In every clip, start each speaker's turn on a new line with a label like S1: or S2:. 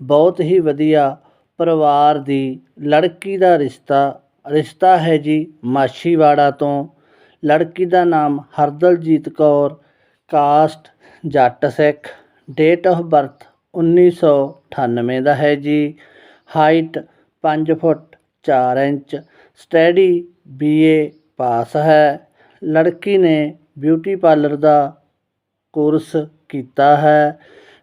S1: ਬਹੁਤ ਹੀ ਵਧੀਆ ਪਰਿਵਾਰ ਦੀ ਲੜਕੀ ਦਾ ਰਿਸ਼ਤਾ ਰਿਸ਼ਤਾ ਹੈ ਜੀ ਮਾਛੀਵਾੜਾ ਤੋਂ। ਲੜਕੀ ਦਾ ਨਾਮ Hardaljeet Kaur, caste Jatt Sikh. Date of birth 1998 ਦਾ ਹੈ ਜੀ। Height 5 foot 4 inch study BA pass ਹੈ। ਲੜਕੀ ਨੇ ਬਿਊਟੀ ਪਾਰਲਰ ਦਾ ਕੋਰਸ ਕੀਤਾ ਹੈ।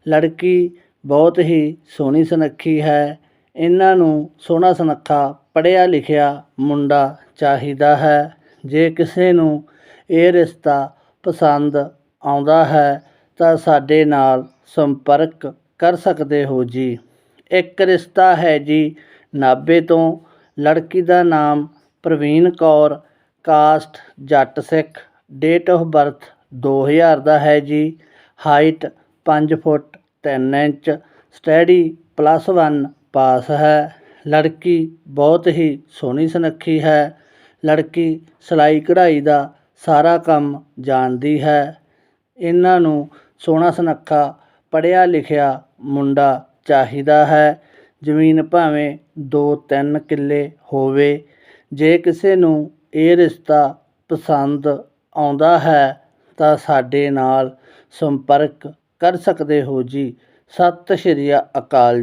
S1: ਲੜਕੀ ਬਹੁਤ ਹੀ ਸੋਹਣੀ ਸੁਨੱਖੀ ਹੈ। ਇਹਨਾਂ ਨੂੰ ਸੋਹਣਾ ਸੁਨੱਖਾ ਪੜ੍ਹਿਆ ਲਿਖਿਆ ਮੁੰਡਾ ਚਾਹੀਦਾ ਹੈ। ਜੇ ਕਿਸੇ ਨੂੰ ਇਹ ਰਿਸ਼ਤਾ ਪਸੰਦ ਆਉਂਦਾ ਹੈ, ਤਾਂ ਸਾਡੇ ਨਾਲ ਸੰਪਰਕ ਕਰ ਸਕਦੇ ਹੋ ਜੀ। ਇੱਕ ਰਿਸ਼ਤਾ ਹੈ ਜੀ ਨਾਭੇ ਤੋਂ। ਲੜਕੀ ਦਾ ਨਾਮ Parveen Kaur. Caste Jatt Sikh. Date of birth 2000 ਦਾ ਹੈ ਜੀ। Height 5 foot. ਤਿੰਨ ਇੰਚ, ਸਟੱਡੀ ਪਲੱਸ 1 ਪਾਸ ਹੈ। ਲੜਕੀ ਬਹੁਤ ਹੀ ਸੋਹਣੀ ਸੁਨੱਖੀ ਹੈ। ਲੜਕੀ ਸਿਲਾਈ ਕਢਾਈ ਦਾ ਸਾਰਾ ਕੰਮ ਜਾਣਦੀ ਹੈ। ਇਹਨਾਂ ਨੂੰ ਸੋਹਣਾ ਸੁਨੱਖਾ ਪੜ੍ਹਿਆ ਲਿਖਿਆ ਮੁੰਡਾ ਚਾਹੀਦਾ ਹੈ। ਜ਼ਮੀਨ ਭਾਵੇਂ ਦੋ ਤਿੰਨ ਕਿੱਲੇ ਹੋਵੇ, ਜੇ ਕਿਸੇ ਨੂੰ ਇਹ ਰਿਸ਼ਤਾ ਪਸੰਦ ਆਉਂਦਾ ਹੈ ਤਾਂ ਸਾਡੇ ਨਾਲ ਸੰਪਰਕ ਕਰ ਸਕਦੇ ਹੋ ਜੀ। ਸਤਿ ਸ਼੍ਰੀ ਅਕਾਲ